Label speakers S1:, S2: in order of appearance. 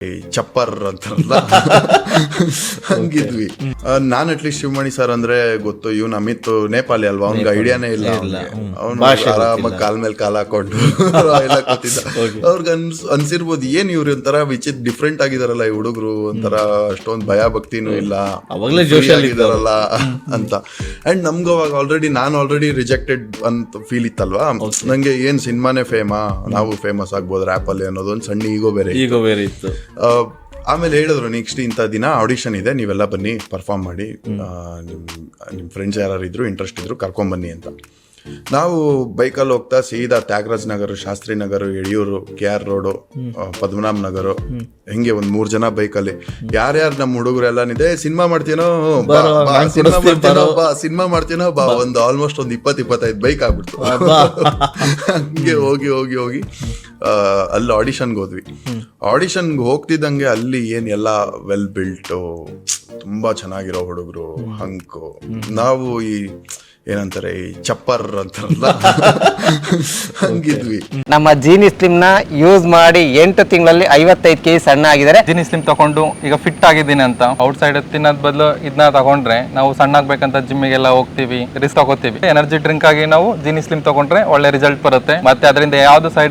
S1: ಈ ಚಪ್ಪರ್ ಅಂತಾರಲ್ಲ? ಹಂಗಿದ್ವಿ. ನಾನ್ ಅಟ್ಲೀಸ್ಟ್ ಶಿವಮಣಿ ಸರ್ ಅಂದ್ರೆ ಗೊತ್ತು. ಇವ್ನ ಅಮಿತ್ ನೇಪಾಳಿ ಅಲ್ವಾ? ಅವ್ನಿಗೆ ಐಡಿಯಾನೇ ಇಲ್ಲ ಅವನು ಆರಾಮ ಕಾಲ್ ಮೇಲೆ ಕಾಲ್ ಹಾಕೊಂಡು ಎಲ್ಲ ಕೂತಿದ್ದ ಅವ್ರಿಗೆ ಅನ್ಸ್ ಅನ್ಸಿರ್ಬೋದು. ಏನ್ ಇವ್ರು ಒಂಥರ ವಿಚಿತ್ ಡಿಫ್ರೆಂಟ್ ಆಗಿದಾರಲ್ಲ ಈ ಹುಡುಗರು? ಒಂಥರ ಅಷ್ಟೊಂದು ಭಯ ಭಕ್ತಿನೂ ಇಲ್ಲ.
S2: ಅವಾಗ್ಲೇ
S1: ಜೋಶ್ ಆಗಿದಾರಲ್ಲ ಅಂತ. ಅಂಡ್ ನಮ್ಗೆ ಅವಾಗ ಆಲ್ರೆಡಿ ನಾನು ಆಲ್ರೆಡಿ ರಿಜೆಕ್ಟೆಡ್ ಅಂತ ಫೀಲ್ ಇತ್ತಲ್ವಾ? ನಂಗೆ ಏನ್ ಸಿನಿಮಾನೇ ಫೇಮಾ ನಾವು ಫೇಮಸ್ ಆಗ್ಬೋದು ರ್ಯಾಪ್ ಅಲ್ಲಿ ಅನ್ನೋದು ಒಂದು ಸಣ್ಣ ಈಗೋ ಬೇರೆ
S2: ಈಗೋ ಬೇರೆ ಇತ್ತು.
S1: ಆ, ಆಮೇಲೆ ಹೇಳಿದ್ರು ನೆಕ್ಸ್ಟ್ ಇಂಥ ದಿನ ಆಡಿಷನ್ ಇದೆ ನೀವೆಲ್ಲ ಬನ್ನಿ ಪರ್ಫಾರ್ಮ್ ಮಾಡಿ ನಿಮ್ಮ ನಿಮ್ಮ ಫ್ರೆಂಡ್ಸ್ ಯಾರು ಇದ್ರು ಇಂಟ್ರೆಸ್ಟ್ ಇದ್ರು ಕರ್ಕೊಂಬನ್ನಿ ಅಂತ. ನಾವು ಬೈಕಲ್ಲಿ ಹೋಗ್ತಾ ಸೀದಾ Tyagaraj Nagar Shastri Nagar Yediyur K R road Padmanabha Nagar ಹೆಂಗೆ ಒಂದ್ ಮೂರ್ ಜನ ಬೈಕಲ್ಲಿ. ಯಾರ್ಯಾರು ನಮ್ಮ ಹುಡುಗರೆಲ್ಲ ಎಲ್ಲನಿದೆ ಸಿನಿಮಾ ಮಾಡ್ತೀನೋ ಸಿನಿಮಾ ಮಾಡ್ತೀನೋ ಬಾ ಸಿನಿಮಾ ಮಾಡ್ತೀನೋ ಬಾ ಒಂದು ಆಲ್ಮೋಸ್ಟ್ ಒಂದು ಇಪ್ಪತ್ ಇಪ್ಪತ್ತೈದು ಬೈಕ್ ಆಗ್ಬಿಡ್ತು. ಹಂಗೆ ಹೋಗಿ ಹೋಗಿ ಹೋಗಿ ಅಲ್ಲಿ ಆಡಿಷನ್ಗೆ ಹೋದ್ವಿ. ಆಡಿಷನ್ಗೆ ಹೋಗ್ತಿದ್ದಂಗೆ ಅಲ್ಲಿ ಏನ್ ಎಲ್ಲ ವೆಲ್ ಬಿಲ್ಟ್ ತುಂಬಾ ಚೆನ್ನಾಗಿರೋ ಹುಡುಗರು ಹಂಕು ನಾವು ಈ ಏನಂತಾರೆ ಈ ಚಪ್ಪರ್ ಅಂತಾರಲ್ಲ? ಹಂಗಿದ್ವಿ.
S3: ನಮ್ಮ ಜೀನಿ ಸ್ಲಿಮ್ನ ಯೂಸ್ ಮಾಡಿ ಎಂಟು ತಿಂಗಳಲ್ಲಿ ಐವತ್ತೈದು ಕೆಜಿ ಸಣ್ಣ ಆಗಿದ್ದಾರೆ.
S4: ಜೀನಿ ಸ್ಲಿಮ್ ತಗೊಂಡು ಈಗ ಫಿಟ್ ಆಗಿದ್ದೀನಿ ಅಂತ. ಔಟ್ ಸೈಡ್ ತಿನ್ನೋದ್ ಬದಲು ಇದನ್ನ ತಗೊಂಡ್ರೆ ನಾವು ಸಣ್ಣ ಆಗ್ಬೇಕಂತ ಜಿಮ್ಮಿಗೆಲ್ಲ ಹೋಗ್ತೀವಿ ರಿಸ್ಕ್ ತಗೋತೀವಿ. ಎನರ್ಜಿ ಡ್ರಿಂಕ್ ಆಗಿ ನಾವು ಜೀನಿ ಸ್ಲಿಮ್ ತಗೊಂಡ್ರೆ ಒಳ್ಳೆ ರಿಸಲ್ಟ್ ಬರುತ್ತೆ. ಮತ್ತೆ ಅದರಿಂದ ಯಾವ್ದು ಸೈಡ್